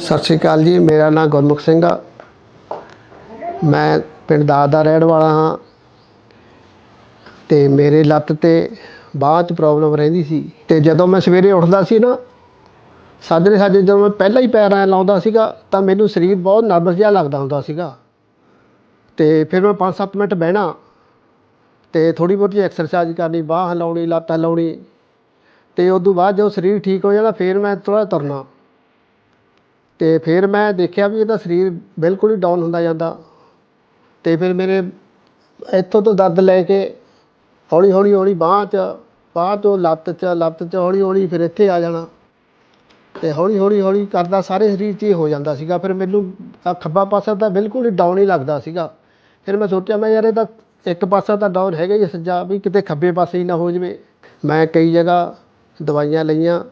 ਸਤਿ ਸ਼੍ਰੀ ਅਕਾਲ ਜੀ, ਮੇਰਾ ਨਾਮ ਗੁਰਮੁਖ ਸਿੰਘ ਆ। ਮੈਂ ਪਿੰਡ ਦਾਦ ਦਾ ਰਹਿਣ ਵਾਲਾ ਹਾਂ ਤੇ ਮੇਰੇ ਲੱਤ ਤੇ ਬਾਂਹ 'ਚ ਪ੍ਰੋਬਲਮ ਰਹਿੰਦੀ ਸੀ ਤੇ ਜਦੋਂ ਮੈਂ ਸਵੇਰੇ ਉੱਠਦਾ ਸੀ ਨਾ, ਸਾਜਰੇ ਸਾਜਰੇ ਜਦੋਂ ਮੈਂ ਪਹਿਲਾਂ ਹੀ ਪੈਰ ਐਂ ਲਾਉਂਦਾ ਸੀਗਾ, ਤਾਂ ਮੈਨੂੰ ਸਰੀਰ ਬਹੁਤ ਨਰਵਸ ਜਿਹਾ ਲੱਗਦਾ ਹੁੰਦਾ ਸੀਗਾ। ਤੇ ਫਿਰ ਮੈਂ 5-7 ਮਿੰਟ ਬਹਿਣਾ ਤੇ ਥੋੜੀ ਬਹੁਤੀ ਐਕਸਰਸਾਈਜ਼ ਕਰਨੀ, ਬਾਂਹ ਹਿਲਾਉਣੀ, ਲੱਤ ਹਿਲਾਉਣੀ ਤੇ ਉਸ ਤੋਂ ਬਾਅਦ ਜਦੋਂ ਸਰੀਰ ਠੀਕ ਹੋ ਜਾਣਾ ਫਿਰ ਮੈਂ ਥੋੜ੍ਹਾ ਤੁਰਨਾ। ਅਤੇ ਫਿਰ ਮੈਂ ਦੇਖਿਆ ਵੀ ਇਹਦਾ ਸਰੀਰ ਬਿਲਕੁਲ ਹੀ ਡਾਊਨ ਹੁੰਦਾ ਜਾਂਦਾ। ਅਤੇ ਫਿਰ ਮੇਰੇ ਇੱਥੋਂ ਤੋਂ ਦਰਦ ਲੈ ਕੇ ਹੌਲੀ ਹੌਲੀ ਹੌਲੀ ਬਾਂਹ 'ਚ, ਬਾਂਹ ਤੋਂ ਲੱਤ 'ਚ ਲੱਤ 'ਚ ਹੌਲੀ ਹੌਲੀ ਫਿਰ ਇੱਥੇ ਆ ਜਾਣਾ। ਅਤੇ ਹੌਲੀ ਹੌਲੀ ਹੌਲੀ ਕਰਦਾ ਸਾਰੇ ਸਰੀਰ 'ਚ ਹੀ ਹੋ ਜਾਂਦਾ ਸੀਗਾ। ਫਿਰ ਮੈਨੂੰ ਆਹ ਖੱਬਾ ਪਾਸਾ ਤਾਂ ਬਿਲਕੁਲ ਹੀ ਡਾਊਨ ਹੀ ਲੱਗਦਾ ਸੀਗਾ। ਫਿਰ ਮੈਂ ਸੋਚਿਆ, ਮੈਂ ਯਾਰ ਇਹ ਤਾਂ ਇੱਕ ਪਾਸਾ ਤਾਂ ਡਾਊਨ ਹੈਗਾ ਹੀ ਸੱਜਾ, ਵੀ ਕਿਤੇ ਖੱਬੇ ਪਾਸੇ ਹੀ ਨਾ ਹੋ ਜਾਵੇ। ਮੈਂ ਕਈ ਜਗ੍ਹਾ ਦਵਾਈਆਂ ਲਈਆਂ।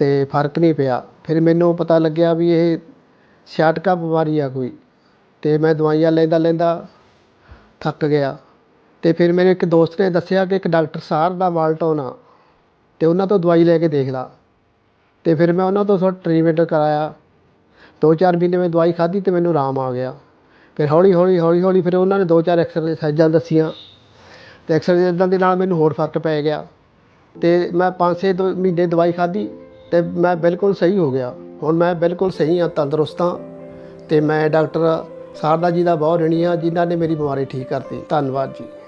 ਅਤੇ ਫ਼ਰਕ ਨਹੀਂ ਪਿਆ। ਫਿਰ ਮੈਨੂੰ ਪਤਾ ਲੱਗਿਆ ਵੀ ਇਹ ਛਾਟਕਾ ਬਿਮਾਰੀ ਆ ਕੋਈ। ਅਤੇ ਮੈਂ ਦਵਾਈਆਂ ਲੈਂਦਾ ਲੈਂਦਾ ਥੱਕ ਗਿਆ। ਅਤੇ ਫਿਰ ਮੇਰੇ ਇੱਕ ਦੋਸਤ ਨੇ ਦੱਸਿਆ ਕਿ ਇੱਕ ਡਾਕਟਰ ਸਾਹਿਬ ਦਾ ਮਾਲਟੋਨ ਆ ਅਤੇ ਉਹਨਾਂ ਤੋਂ ਦਵਾਈ ਲੈ ਕੇ ਦੇਖ ਲਾ। ਅਤੇ ਫਿਰ ਮੈਂ ਉਹਨਾਂ ਤੋਂ ਥੋੜ੍ਹਾ ਟਰੀਟਮੈਂਟ ਕਰਵਾਇਆ ਦੋ ਚਾਰ ਮਹੀਨੇ ਮੈਂ ਦਵਾਈ ਖਾਧੀ ਅਤੇ ਮੈਨੂੰ ਆਰਾਮ ਆ ਗਿਆ। ਫਿਰ ਹੌਲੀ ਹੌਲੀ ਹੌਲੀ ਹੌਲੀ ਫਿਰ ਉਹਨਾਂ ਨੇ ਦੋ ਚਾਰ ਐਕਸਰਸਾਈਜ਼ਾਂ ਦੱਸੀਆਂ। ਅਤੇ ਐਕਸਰਸਾਈਜ਼ਾਂ ਦੇ ਨਾਲ ਮੈਨੂੰ ਹੋਰ ਫ਼ਰਕ ਪੈ ਗਿਆ। ਅਤੇ ਮੈਂ ਪੰਜ ਛੇ ਦੋ ਮਹੀਨੇ ਦਵਾਈ ਖਾਧੀ। ਅਤੇ ਮੈਂ ਬਿਲਕੁਲ ਸਹੀ ਹੋ ਗਿਆ। ਹੁਣ ਮੈਂ ਬਿਲਕੁਲ ਸਹੀ ਹਾਂ, ਤੰਦਰੁਸਤ ਹਾਂ ਅਤੇ ਮੈਂ ਡਾਕਟਰ ਸਾਰਦਾ ਜੀ ਦਾ ਬਹੁਤ ਰਣੀ ਹਾਂ, ਜਿਨ੍ਹਾਂ ਨੇ ਮੇਰੀ ਬਿਮਾਰੀ ਠੀਕ ਕਰਤੀ। ਧੰਨਵਾਦ ਜੀ।